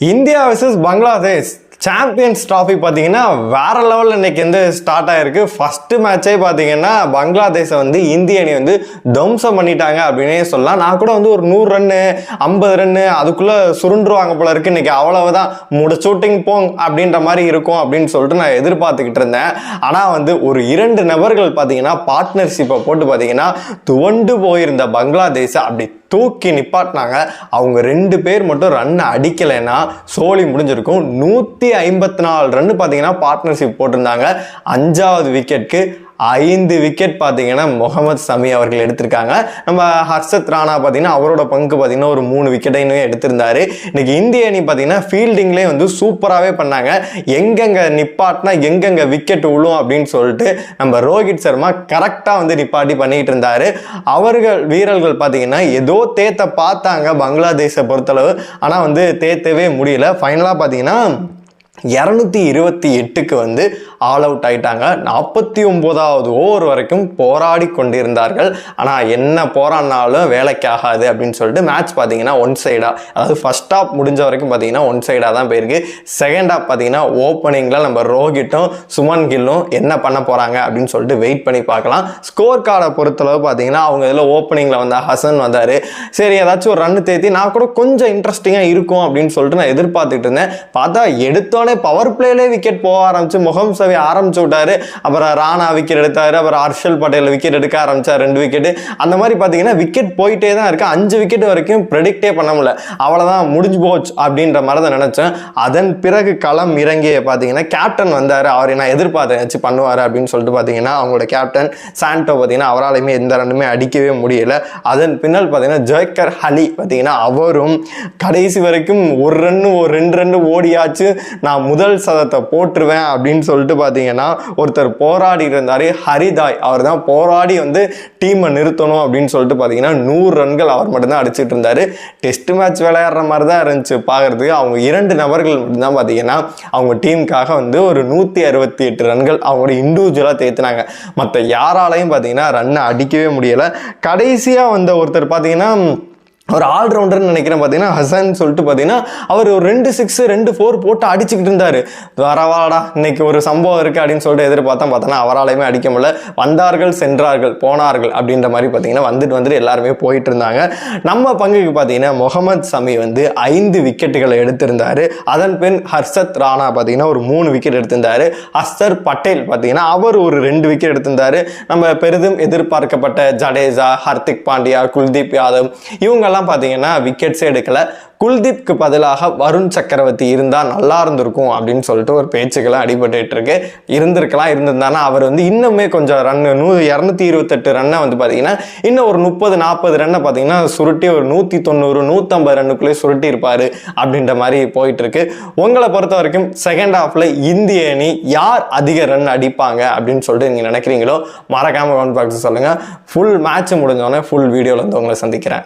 India versus Bangladesh. Champions trophy பார்த்தீங்கன்னா வேற லெவலில் இன்னைக்கு வந்து ஸ்டார்ட் ஆயிருக்கு. ஃபஸ்ட்டு மேட்சே பார்த்தீங்கன்னா பங்களாதேஷை வந்து இந்திய அணி வந்து தம்சம் பண்ணிட்டாங்க அப்படின்னே சொல்லலாம். நான் கூட வந்து ஒரு நூறு ரன்னு ஐம்பது ரன்னு அதுக்குள்ளே சுருண்டுருவாங்க போல இருக்கு. இன்னைக்கு அவ்வளவுதான். முட ஷூட்டிங் போங் அப்படின்ற மாதிரி இருக்கும் அப்படின்னு சொல்லிட்டு நான் எதிர்பார்த்துக்கிட்டு இருந்தேன். ஆனால் வந்து ஒரு இரண்டு நபர்கள் பார்த்தீங்கன்னா பார்ட்னர்ஷிப்பை போட்டு பார்த்தீங்கன்னா துவண்டு போயிருந்த பங்களாதேஷை அப்படி தூக்கி நிப்பாட்டினாங்க. அவங்க ரெண்டு பேர் மட்டும் ரன் அடிக்கலைன்னா சோலி முடிஞ்சிருக்கும். நூற்றி ஐம்பத்தி நாலு ரன் பார்த்தீங்கன்னா பார்ட்னர்ஷிப் போட்டிருந்தாங்க. அஞ்சாவது விக்கெட்க்கு ஐந்து விக்கெட் பார்த்தீங்கன்னா முகமது சமி அவர்கள் எடுத்திருக்காங்க. நம்ம ஹர்ஷத் ராணா பார்த்தீங்கன்னா அவரோட பங்கு பார்த்தீங்கன்னா ஒரு மூணு விக்கெட்டையும் எடுத்திருந்தாரு. இன்னைக்கு இந்திய அணி பார்த்தீங்கன்னா ஃபீல்டிங்லேயே வந்து சூப்பராகவே பண்ணாங்க. எங்கெங்க நிப்பாட்டினா எங்கெங்க விக்கெட் விழும் அப்படின்னு சொல்லிட்டு நம்ம ரோஹித் சர்மா கரெக்டாக வந்து நிப்பாட்டி பண்ணிட்டு இருந்தாரு. அவர்கள் வீரர்கள் பார்த்தீங்கன்னா ஏதோ தேத்த பார்த்தாங்க பங்களாதேஷை பொறுத்தளவு. ஆனால் வந்து தேத்தவே முடியல. ஃபைனலாக பார்த்தீங்கன்னா இரநூத்தி இருபத்தி எட்டுக்கு வந்து ஆல் அவுட் ஆயிட்டாங்க. நாற்பத்தி ஒம்போதாவது ஓவர் வரைக்கும் போராடி கொண்டிருந்தார்கள். ஆனால் என்ன போராடினாலும் வேலைக்கு ஆகாது அப்படின்னு சொல்லிட்டு மேட்ச் பார்த்தீங்கன்னா ஒன் சைடாக அதாவது ஃபர்ஸ்ட் ஹாப் முடிஞ்ச வரைக்கும் பார்த்தீங்கன்னா ஒன் சைடாக தான் போயிருக்கு. செகண்ட் ஹாப் பார்த்தீங்கன்னா ஓப்பனிங்கில் நம்ம ரோஹிட்டும் சுமன் கில்லும் என்ன பண்ண போகிறாங்க அப்படின்னு சொல்லிட்டு வெயிட் பண்ணி பார்க்கலாம். ஸ்கோர் கார்டை பொறுத்தளவு பார்த்தீங்கன்னா அவங்க இதில் ஓப்பனிங்கில் வந்த ஹசன் வந்தார். சரி ஏதாச்சும் ஒரு ரன் தேத்தி நான் கூட கொஞ்சம் இன்ட்ரெஸ்டிங்காக இருக்கும் அப்படின்னு சொல்லிட்டு நான் எதிர்பார்த்துட்டு இருந்தேன். பார்த்தா எடுத்தோடனே பவர் பிளேலே விக்கெட் போக ஆரம்பிச்சு முகம் சவி ஆரம்பிச்சு விட்டாரு. அப்புறம் ராணா விக்கெட் எடுத்தாரு. அப்புறம் ஹர்ஷல் பட்டேல் விக்கெட் எடுக்க ஆரம்பிச்சார் ரெண்டு விக்கெட் அந்த மாதிரி பார்த்தீங்கன்னா விக்கெட் போயிட்டே தான் இருக்கு. அஞ்சு விக்கெட் வரைக்கும் ப்ரெடிக்டே பண்ண முடியல. அவ்வளோதான் முடிஞ்சு போச்சு அப்படின்ற மாதிரி தான் நினச்சேன். அதன் பிறகு களம் இறங்கிய பார்த்தீங்கன்னா கேப்டன் வந்தார். அவர் நான் எதிர்பார்த்தேன். வச்சு பண்ணுவார் அப்படின்னு சொல்லிட்டு பார்த்தீங்கன்னா அவங்களோட கேப்டன் சாண்டோ பார்த்தீங்கன்னா அவராலையுமே எந்த ரன்னுமே அடிக்கவே முடியல. அதன் பின்னால் பார்த்தீங்கன்னா ஜோக்கர் ஹலி பார்த்தீங்கன்னா அவரும் கடைசி வரைக்கும் ஒரு ரன்னு ஒரு ரெண்டு ரன்னு ஓடியாச்சு. நான் நான் முதல் சதத்தை போட்டுருவேன் அப்படின்னு சொல்லிட்டு பார்த்தீங்கன்னா ஒருத்தர் போராடி இருந்தார் ஹரிதாய். அவர் தான் போராடி வந்து டீமை நிறுத்தணும் அப்படின்னு சொல்லிட்டு பார்த்தீங்கன்னா நூறு ரன்கள் அவர் மட்டும்தான் அடிச்சிட்டு இருந்தார். டெஸ்ட் மேட்ச் விளையாடுற மாதிரி தான் இருந்துச்சு பார்க்கறதுக்கு. அவங்க இரண்டு நபர்கள் மட்டும்தான் பார்த்தீங்கன்னா அவங்க டீமுக்காக வந்து ஒரு நூற்றி அறுபத்தி எட்டு ரன்கள் அவங்களோட இண்டிவிஜுவலாக தேத்துனாங்க. மற்ற யாராலையும் பார்த்தீங்கன்னா ரன்னை அடிக்கவே முடியலை. கடைசியாக வந்த ஒருத்தர் பார்த்தீங்கன்னா ஒரு ஆல்ரவுண்டர்னு நினைக்கிறேன் பார்த்தீங்கன்னா ஹசன் சொல்லிட்டு பார்த்தீங்கன்னா அவர் ஒரு ரெண்டு சிக்ஸ் ரெண்டு ஃபோர் போட்டு அடிச்சுக்கிட்டு இருந்தார். வரவாடா இன்னைக்கு ஒரு சம்பவம் இருக்குது அப்படின்னு சொல்லிட்டு எதிர்பார்த்தா பார்த்தோன்னா அவராலையுமே அடிக்க முடியல. வந்தார்கள் சென்றார்கள் போனார்கள் அப்படின்ற மாதிரி பார்த்தீங்கன்னா வந்துட்டு வந்துட்டு எல்லாருமே போயிட்டு இருந்தாங்க. நம்ம பங்குக்கு பார்த்தீங்கன்னா முகமது சமி வந்து ஐந்து விக்கெட்டுகளை எடுத்திருந்தார். அதன் பின் ஹர்ஷத் ராணா பார்த்தீங்கன்னா ஒரு மூணு விக்கெட் எடுத்திருந்தார். அஸ்தர் பட்டேல் பார்த்தீங்கன்னா அவர் ஒரு ரெண்டு விக்கெட் எடுத்திருந்தார். நம்ம பெரிதும் எதிர்பார்க்கப்பட்ட ஜடேஜா ஹர்திக் பாண்டியா குல்தீப் யாதவ் இவங்கெல்லாம் பார்த்தீங்கன்னா விக்கெட்ஸே எடுக்கல. குல்தீப்க்கு பதிலாக வருண் சக்கரவர்த்தி இருந்தால் நல்லா இருந்திருக்கும் அப்படின்னு சொல்லிட்டு ஒரு பேச்சுக்கெல்லாம் அடிபட்டு இருக்கு இருந்திருக்கலாம் இருந்திருந்தானா? அவர் வந்து இன்னுமே கொஞ்சம் ரன் நூ இரநூத்தி இருபத்தெட்டு ரன்னை வந்து பார்த்தீங்கன்னா இன்னும் ஒரு முப்பது நாற்பது ரன்னை பார்த்தீங்கன்னா சுருட்டி ஒரு நூற்றி தொண்ணூறு நூற்றம்பது ரன்னுக்குள்ளே சுருட்டி இருப்பார் அப்படின்ற மாதிரி போயிட்டு இருக்கு உங்களை பொறுத்த வரைக்கும் செகண்ட் ஹாஃப்ல இந்திய அணி யார் அதிக ரன் அடிப்பாங்க அப்படின்னு சொல்லிட்டு நீங்கள் நினைக்கிறீங்களோ மறக்காமல் கமெண்ட் பாக்ஸ் சொல்லுங்கள் ஃபுல் மேட்ச் முடிஞ்சோடனே ஃபுல் வீடியோவில் வந்து உங்களை சந்திக்கிறேன்.